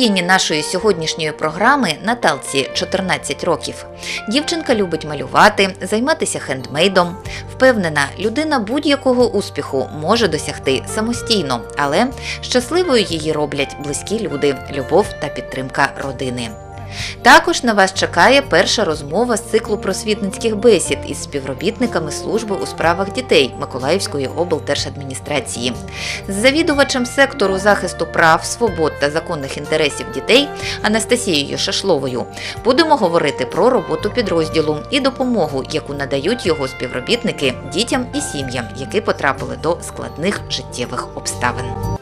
Героїні нашої сьогоднішньої програми Наталці 14 років. Дівчинка любить малювати, займатися хендмейдом. Впевнена, людина будь-якого успіху може досягти самостійно, але щасливою її роблять близькі люди, любов та підтримка родини. Також на вас чекає перша розмова з циклу просвітницьких бесід із співробітниками служби у справах дітей Миколаївської облдержадміністрації. З завідувачем сектору захисту прав, свобод та законних інтересів дітей Анастасією Шашловою будемо говорити про роботу підрозділу і допомогу, яку надають його співробітники дітям і сім'ям, які потрапили до складних життєвих обставин.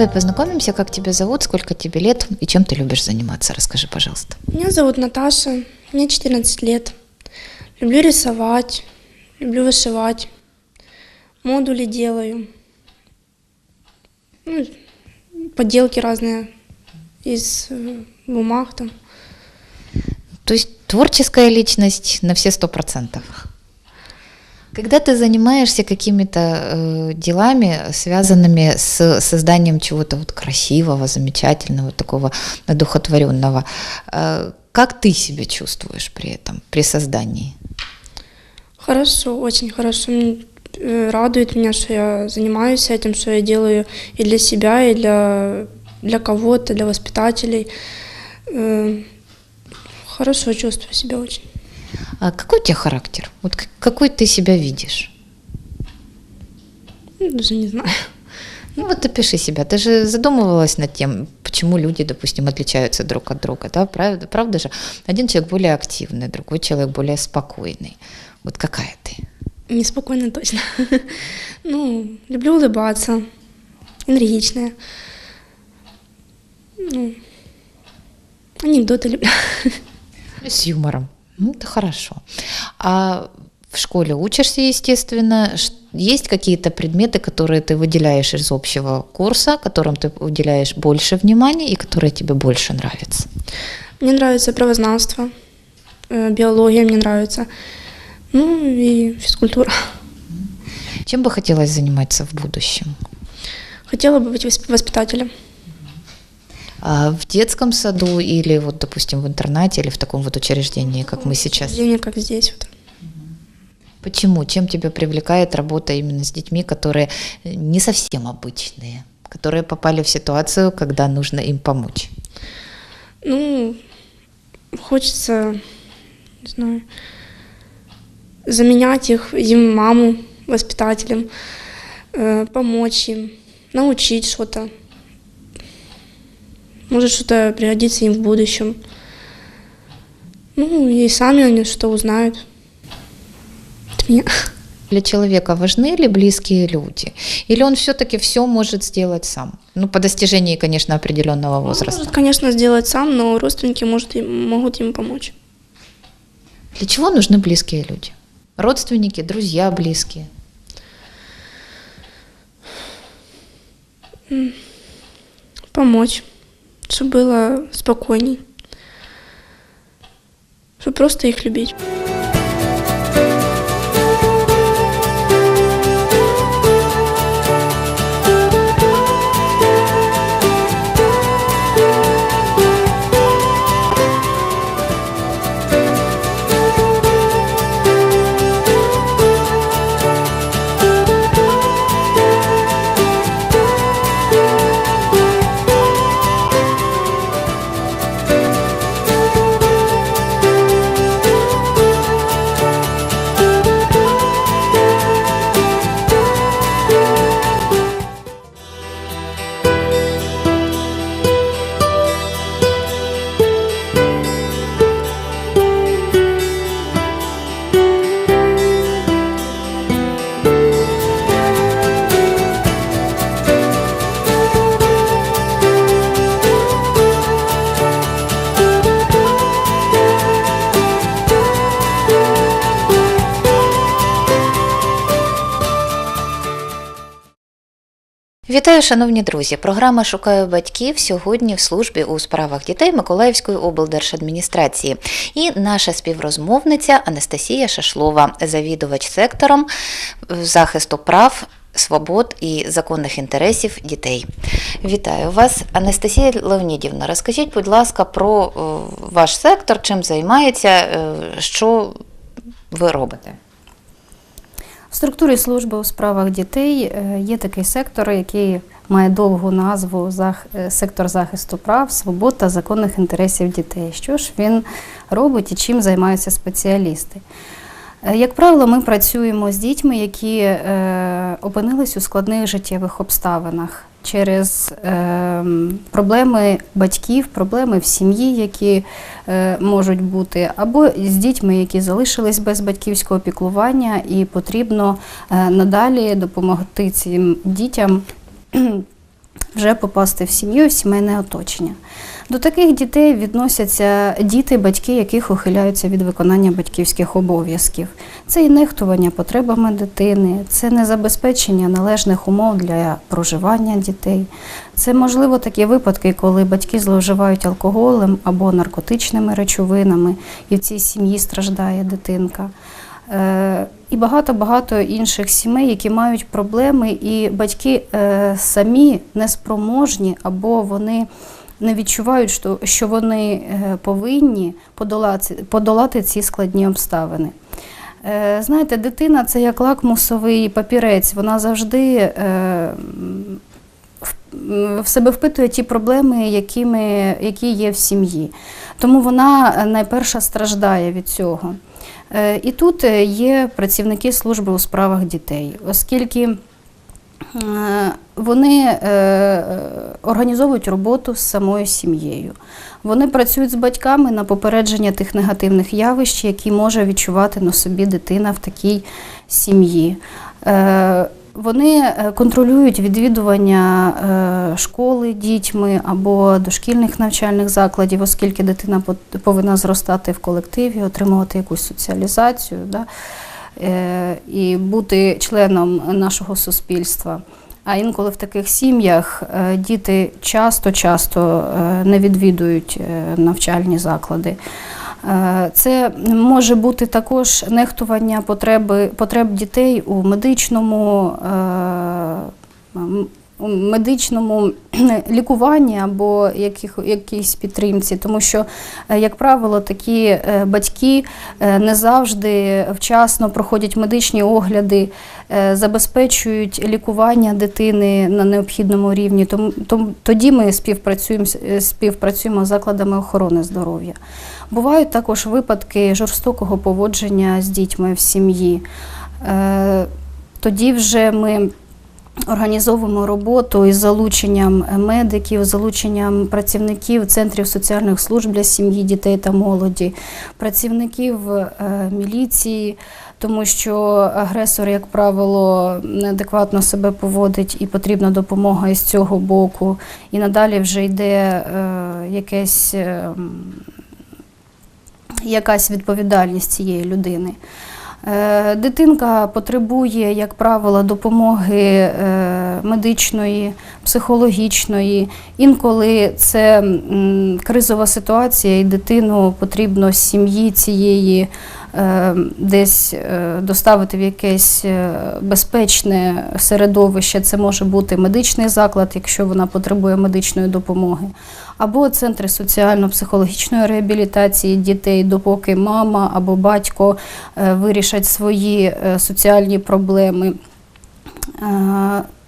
Давай познакомимся, как тебя зовут, сколько тебе лет и чем ты любишь заниматься. Расскажи, пожалуйста. Меня зовут Наташа, мне 14 лет. Люблю рисовать, люблю вышивать, модули делаю, ну, поделки разные из э, бумаг там. То есть творческая личность на все сто процентов. Когда ты занимаешься какими-то э, делами, связанными с созданием чего-то вот красивого, замечательного, такого одухотворенного, э, как ты себя чувствуешь при этом, при создании? Хорошо, очень хорошо. Э, Радует меня, что я занимаюсь этим, что я делаю и для себя, и для, для кого-то, для воспитателей. Э, Хорошо чувствую себя очень. А какой у тебя характер? Вот какой ты себя видишь? Ну, Даже не знаю. Ну вот опиши себя. Ты же задумывалась над тем, почему люди, допустим, отличаются друг от друга, да? Правда, правда же? Один человек более активный, другой человек более спокойный. Вот какая ты? Неспокойно точно. Ну, люблю улыбаться, энергичная. Ну, анекдоты люблю. С юмором. Ну, это хорошо. А в школе учишься, естественно. Есть какие-то предметы, которые ты выделяешь из общего курса, которым ты уделяешь больше внимания и которые тебе больше нравятся? Мне нравится правознавство, э, биология мне нравится. Ну и физкультура. Чем бы хотелось заниматься в будущем? Хотела бы быть восп- воспитателем. А в детском саду или вот, допустим, в интернате или в таком вот учреждении, как мы сейчас? Учреждение, как здесь вот. Почему? Чем тебя привлекает работа именно с детьми, которые не совсем обычные, которые попали в ситуацию, когда нужно им помочь? Ну, хочется, не знаю, заменять их, им маму воспитателем, э, помочь им, научить что-то. Может, что-то пригодится им в будущем. Ну, и сами они что узнают от меня. Для человека важны ли близкие люди? Или он все-таки все может сделать сам? Ну, по достижении, конечно, определенного Он возраста. может, конечно, сделать сам, но родственники может, могут им помочь. Для чего нужны близкие люди? Родственники, друзья близкие. Помочь, чтобы было спокойней. Чтобы просто их любить. Вітаю, шановні друзі! Програма Шукаю батьків сьогодні в службі у справах дітей Миколаївської облдержадміністрації. І наша співрозмовниця Анастасія Шашлова, завідувач сектором захисту прав. Свобод і законних інтересів дітей. Вітаю вас, Анастасія Леонідівна. Розкажіть, будь ласка, про е, ваш сектор, чим займається, е, що ви робите? В структурі служби у справах дітей е, є такий сектор, який має довгу назву «Зах- е, сектор захисту прав, свобод та законних інтересів дітей. Що ж він робить і чим займаються спеціалісти? Е, Як правило, ми працюємо з дітьми, які опинились у складних життєвих обставинах через е, проблеми батьків, проблеми в сім'ї, які е, можуть бути, або з дітьми, які залишились без батьківського піклування, і потрібно е, надалі допомогти цим дітям вже попасти в сім'ю, в сімейне оточення. До таких дітей відносяться діти, батьки, яких ухиляються від виконання батьківських обов'язків. Це і нехтування потребами дитини, це незабезпечення належних умов для проживання дітей. Це можливо такі випадки, коли батьки зловживають алкоголем або наркотичними речовинами, і в цій сім'ї страждає дитинка. Е, І багато-багато інших сімей, які мають проблеми, і батьки е, самі неспроможні або вони не відчувають, що, що вони е, повинні подолати, подолати ці складні обставини. Е, Знаєте, дитина це як лакмусовий папірець, вона завжди е, в- себе впитує ті проблеми, якими, які є в сім'ї. Тому вона найперша страждає від цього. І тут є працівники служби у справах дітей, оскільки вони е, організовують роботу з самою сім'єю. Вони працюють з батьками на попередження тих негативних явищ, які може відчувати на собі дитина в такій сім'ї. Е, Вони е, контролюють відвідування е, школи дітьми або дошкільних навчальних закладів, оскільки дитина повинна зростати в колективі, отримувати якусь соціалізацію да, е, і бути членом нашого суспільства. А інколи в таких сім'ях е, діти часто-часто е, не відвідують е, навчальні заклади. Е, Це може бути також нехтування потреби, потреб дітей у медичному, е, медичному лікуванні або яких, якійсь підтримці, тому що, е, як правило, такі е, батьки е, не завжди вчасно проходять медичні огляди, забезпечують лікування дитини на необхідному рівні. Тому, тоді ми співпрацюємо, співпрацюємо з закладами охорони здоров'я. Бувають також випадки жорстокого поводження з дітьми в сім'ї. Тоді вже ми організовуємо роботу із залученням медиків, залученням працівників центрів соціальних служб для сім'ї, дітей та молоді, працівників е, міліції, тому що агресор, як правило, неадекватно себе поводить і потрібна допомога із цього боку. І надалі вже йде е, якесь. е, якась відповідальність цієї людини. Е, Дитинка потребує, як правило, допомоги е, медичної, психологічної. Інколи це кризова ситуація, і дитину потрібно з сім'ї цієї десь е, доставити в якесь е, безпечне середовище. Це може бути медичний заклад, якщо вона потребує медичної допомоги, або центри соціально-психологічної реабілітації дітей, допоки мама або батько е, вирішать свої е, соціальні проблеми.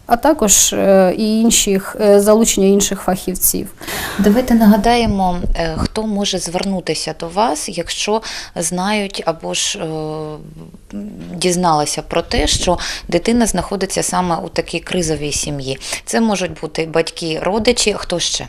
А також е, і інших е, залучення інших фахівців. Давайте нагадаємо, е, хто може звернутися до вас, якщо знають або ж дізналися про те, що дитина знаходиться саме у такій кризовій сім'ї. Це можуть бути батьки, родичі, хто ще?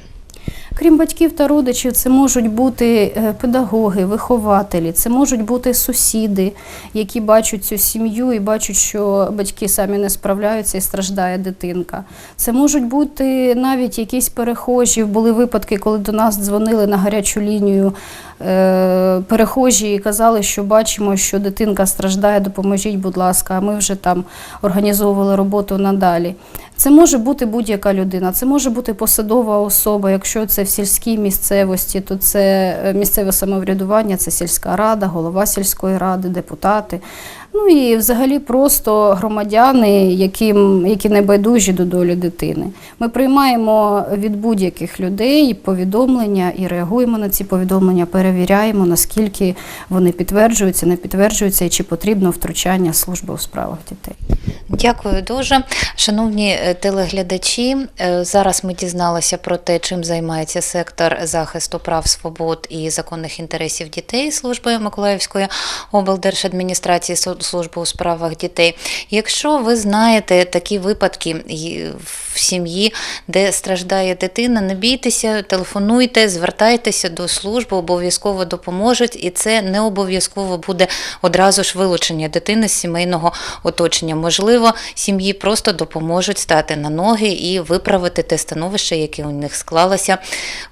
Крім батьків та родичів, це можуть бути е, педагоги, вихователі, це можуть бути сусіди, які бачать цю сім'ю і бачать, що батьки самі не справляються і страждає дитинка. Це можуть бути навіть якісь перехожі. Були випадки, коли до нас дзвонили на гарячу лінію е, перехожі казали, що бачимо, що дитинка страждає, допоможіть, будь ласка, а ми вже там організовували роботу надалі. Це може бути будь-яка людина, це може бути посадова особа. Якщо це в сільській місцевості, то це е, місцеве самоврядування, це сільська рада, голова сільської ради, депутати. Ну і взагалі просто громадяни, які не байдужі до долі дитини. Ми приймаємо від будь-яких людей повідомлення і реагуємо на ці повідомлення, перевіряємо, наскільки вони підтверджуються, не підтверджуються і чи потрібно втручання служби у справах дітей. Дякую дуже. Шановні е, телеглядачі, е, зараз ми дізналися про те, чим займається сектор захисту прав, свобод і законних інтересів дітей служби Миколаївської облдержадміністрації служби у справах дітей. Якщо ви знаєте такі випадки в сім'ї, де страждає дитина, не бійтеся, телефонуйте, звертайтеся до служби, обов'язково допоможуть, і це не обов'язково буде одразу ж вилучення дитини з сімейного оточення. Можливо, сім'ї просто допоможуть стати на ноги і виправити те становище, яке у них склалося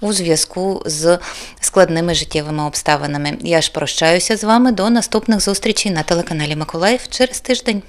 у зв'язку з складними життєвими обставинами. Я ж прощаюся з вами до наступних зустрічей на телеканалі Миколаїв через тиждень.